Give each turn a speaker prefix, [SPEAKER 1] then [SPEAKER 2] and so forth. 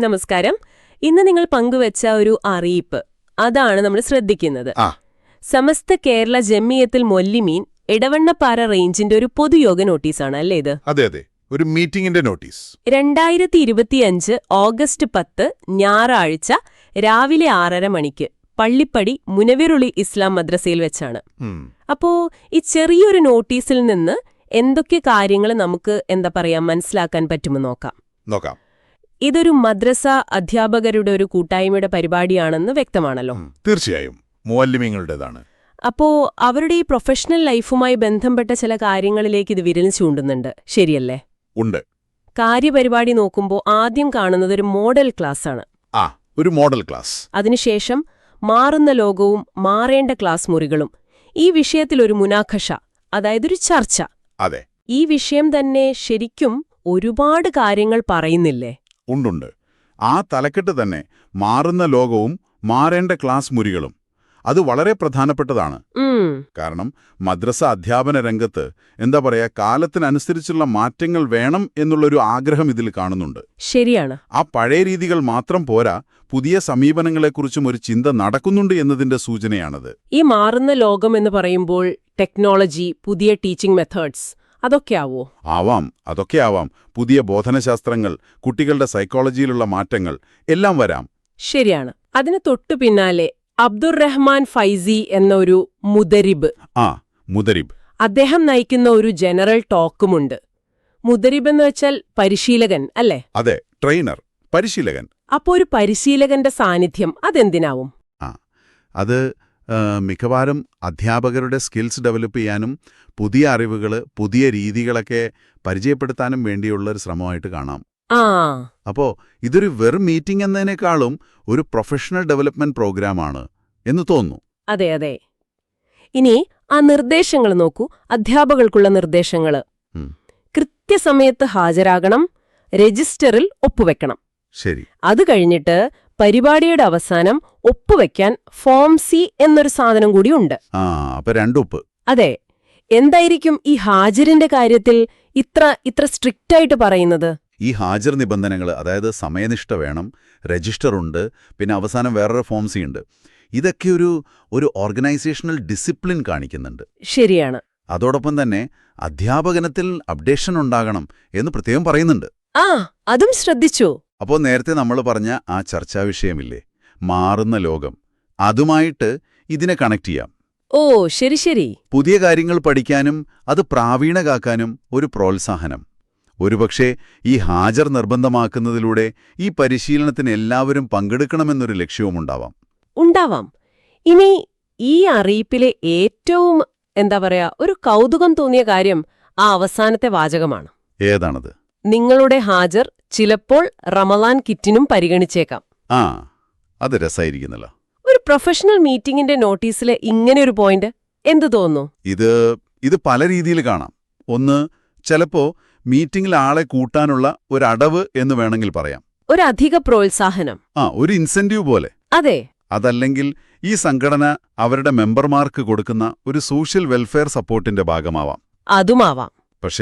[SPEAKER 1] നമസ്കാരം. ഇന്ന് നിങ്ങൾ പങ്കുവച്ച ഒരു അറിയിപ്പ്. അതാണ് നമ്മൾ ശ്രദ്ധിക്കുന്നത്. സമസ്ത കേരള ജമ്മിയത്തിൽ മൊല്ലിമീൻ ഇടവണ്ണപ്പാറ റേഞ്ചിന്റെ ഒരു പൊതുയോഗ നോട്ടീസാണ് അല്ലേ ഇത്?
[SPEAKER 2] അതെ അതെ. ഒരു മീറ്റിംഗിന്റെ നോട്ടീസ്.
[SPEAKER 1] രണ്ടായിരത്തി ഇരുപത്തിയഞ്ച് ഓഗസ്റ്റ് പത്ത് ഞായറാഴ്ച രാവിലെ ആറര മണിക്ക് പള്ളിപ്പടി മുനവിറുളി ഇസ്ലാം മദ്രസയിൽ വെച്ചാണ്. അപ്പോ ഈ ചെറിയൊരു നോട്ടീസിൽ നിന്ന് എന്തൊക്കെ കാര്യങ്ങൾ നമുക്ക് എന്താ പറയാ മനസ്സിലാക്കാൻ പറ്റുമെന്ന് നോക്കാം.
[SPEAKER 2] നോക്കാം.
[SPEAKER 1] ഇതൊരു മദ്രസ അധ്യാപകരുടെ ഒരു കൂട്ടായ്മയുടെ പരിപാടിയാണെന്ന് വ്യക്തമാണല്ലോ.
[SPEAKER 2] തീർച്ചയായും.
[SPEAKER 1] അപ്പോ അവരുടെ ഈ പ്രൊഫഷണൽ ലൈഫുമായി ബന്ധപ്പെട്ട ചില കാര്യങ്ങളിലേക്ക് ഇത് വിരൽ ചൂണ്ടുന്നുണ്ട്. ശരിയല്ലേ?
[SPEAKER 2] ഉണ്ട്.
[SPEAKER 1] കാര്യപരിപാടി നോക്കുമ്പോൾ ആദ്യം കാണുന്നത് ഒരു മോഡൽ ക്ലാസ്
[SPEAKER 2] ആ ഒരു മോഡൽ ക്ലാസ്.
[SPEAKER 1] അതിനുശേഷം മാറുന്ന ലോകവും മാറേണ്ട ക്ലാസ് മുറികളും. ഈ വിഷയത്തിൽ ഒരു മുനാഖഷ അതായത് ഒരു ചർച്ച.
[SPEAKER 2] അതെ.
[SPEAKER 1] ഈ വിഷയം തന്നെ ശരിക്കും ഒരുപാട് കാര്യങ്ങൾ പറയുന്നില്ലേ?
[SPEAKER 2] ഉണ്ടുണ്ട്. ആ തലക്കെട്ട് തന്നെ മാറുന്ന ലോകവും മാറേണ്ട ക്ലാസ് മുറികളും. അത് വളരെ പ്രധാനപ്പെട്ടതാണ്. കാരണം മദ്രസ അധ്യാപന രംഗത്ത് എന്താ പറയാ കാലത്തിനനുസരിച്ചുള്ള മാറ്റങ്ങൾ വേണം എന്നുള്ളൊരു ആഗ്രഹം ഇതിൽ കാണുന്നുണ്ട്.
[SPEAKER 1] ശരിയാണ്.
[SPEAKER 2] ആ പഴയ രീതികൾ മാത്രം പോരാ പുതിയ സമീപനങ്ങളെക്കുറിച്ചും ഒരു ചിന്ത നടക്കുന്നുണ്ട് എന്നതിന്റെ സൂചനയാണത്.
[SPEAKER 1] ഈ മാറുന്ന ലോകം എന്ന് പറയുമ്പോൾ ടെക്നോളജി പുതിയ ടീച്ചിങ് മെത്തേഡ്സ് അതൊക്കെ ആവോ
[SPEAKER 2] ആവാം അതൊക്കെ ആവാം പുതിയ ബോധനശാസ്ത്രങ്ങൾ കുട്ടികളുടെ സൈക്കോളജിയിലുള്ള മാറ്റങ്ങൾ എല്ലാം വരാം.
[SPEAKER 1] ശരിയാണ്. അതിന് തൊട്ടു പിന്നാലെ അബ്ദുറഹ്മാൻ ഫൈസി എന്നൊരു മുദരിബ്.
[SPEAKER 2] ആ മുദരിബ്.
[SPEAKER 1] അദ്ദേഹം നയിക്കുന്ന ഒരു ജനറൽ ടോക്കുമുണ്ട്. മുദരിബ് എന്ന് വെച്ചാൽ പരിശീലകൻ അല്ലേ?
[SPEAKER 2] അതെ ട്രെയിനർ പരിശീലകൻ.
[SPEAKER 1] അപ്പോ ഒരു പരിശീലകന്റെ സാന്നിധ്യം അതെന്തിനാവും?
[SPEAKER 2] അത് ആ, മിക്കവാറും അധ്യാപകരുടെ സ്കിൽസ് ഡെവലപ്പ് ചെയ്യാനും പുതിയ അറിവുകൾ പുതിയ രീതികളൊക്കെ പരിചയപ്പെടുത്താനും വേണ്ടിയുള്ള ഒരു ശ്രമമായിട്ട് കാണാം.
[SPEAKER 1] ആ.
[SPEAKER 2] അപ്പോൾ ഇതൊരു വെറും മീറ്റിംഗ് എന്നതിനേക്കാളും ഒരു പ്രൊഫഷണൽ ഡെവലപ്മെന്റ് പ്രോഗ്രാമാണ് എന്ന് തോന്നുന്നു.
[SPEAKER 1] അതെ അതെ. ഇനി ആ നിർദ്ദേശങ്ങൾ നോക്കൂ. അധ്യാപകർക്കുള്ള നിർദ്ദേശങ്ങൾ കൃത്യസമയത്ത് ഹാജരാകണം രജിസ്റ്ററിൽ ഒപ്പുവെക്കണം.
[SPEAKER 2] ശരി.
[SPEAKER 1] അത് കഴിഞ്ഞിട്ട് പരിപാടിയുടെ അവസാനം ഒപ്പുവെക്കാൻ ഫോം സി എന്നൊരു സാധനം
[SPEAKER 2] കൂടിയുണ്ട്
[SPEAKER 1] അതെ എന്തായിരിക്കും ഈ ഹാജരിന്റെ കാര്യത്തിൽ ഇത്ര ഇത്ര സ്ട്രിക്റ്റ് ആയിട്ട് പറയുന്നത്?
[SPEAKER 2] ഈ ഹാജർ നിബന്ധനകൾ അതായത് സമയനിഷ്ഠ വേണം രജിസ്റ്റർ ഉണ്ട് പിന്നെ അവസാനം വേറൊരു ഫോം സി ഉണ്ട്. ഇതൊക്കെ ഒരു ഒരു ഓർഗനൈസേഷണൽ ഡിസിപ്ലിൻ കാണിക്കുന്നുണ്ട്.
[SPEAKER 1] ശരിയാണ്.
[SPEAKER 2] അതോടൊപ്പം തന്നെ അധ്യാപകനത്തിൽ അപ്ഡേഷൻ ഉണ്ടാകണം എന്ന് പ്രത്യേകം പറയുന്നുണ്ട്.
[SPEAKER 1] ആ അതും ശ്രദ്ധിച്ചു.
[SPEAKER 2] അപ്പോൾ നേരത്തെ നമ്മൾ പറഞ്ഞ ആ ചർച്ചാ വിഷയമില്ലേ? മാറുന്ന ലോകം. അതുമായിട്ട് ഇതിനെ കണക്ട് ചെയ്യാം.
[SPEAKER 1] ഓ ശരി ശരി.
[SPEAKER 2] പുതിയ കാര്യങ്ങൾ പഠിക്കാനും അത് പ്രാവീണകാക്കാനും ഒരു പ്രോത്സാഹനം. ഒരുപക്ഷെ ഈ ഹാജർ നിർബന്ധമാക്കുന്നതിലൂടെ ഈ പരിശീലനത്തിന് എല്ലാവരും പങ്കെടുക്കണമെന്നൊരു ലക്ഷ്യവുമുണ്ടാവാം.
[SPEAKER 1] ഉണ്ടാവാം. ഇനി ഈ അറിയിപ്പിലെ ഏറ്റവും എന്താ പറയാ ഒരു കൗതുകം തോന്നിയ കാര്യം ആ അവസാനത്തെ വാചകമാണ്.
[SPEAKER 2] ഏതാണത്?
[SPEAKER 1] നിങ്ങളുടെ ഹാജർ ചിലപ്പോൾ റമലാൻ കിറ്റിനും പരിഗണിച്ചേക്കാം.
[SPEAKER 2] ആ അത് രസമായിരിക്കുന്നല്ലോ
[SPEAKER 1] ഒരു പ്രൊഫഷണൽ മീറ്റിംഗിന്റെ നോട്ടീസിലെ ഇങ്ങനെ ഒരു പോയിന്റ് എന്ത് തോന്നുന്നു?
[SPEAKER 2] ഇത് ഇത് പല രീതിയിൽ കാണാം. ഒന്ന് ചിലപ്പോ മീറ്റിംഗിൽ ആളെ കൂട്ടാനുള്ള ഒരു അടവ് എന്ന് വേണമെങ്കിൽ പറയാം.
[SPEAKER 1] ഒരു അധിക പ്രോത്സാഹനം.
[SPEAKER 2] ആ ഒരു ഇൻസെന്റീവ് പോലെ.
[SPEAKER 1] അതെ.
[SPEAKER 2] അതല്ലെങ്കിൽ ഈ സംഘടന അവരുടെ മെമ്പർമാർക്ക് കൊടുക്കുന്ന ഒരു സോഷ്യൽ വെൽഫെയർ സപ്പോർട്ടിന്റെ ഭാഗമാവാം.
[SPEAKER 1] അതുമാവാം.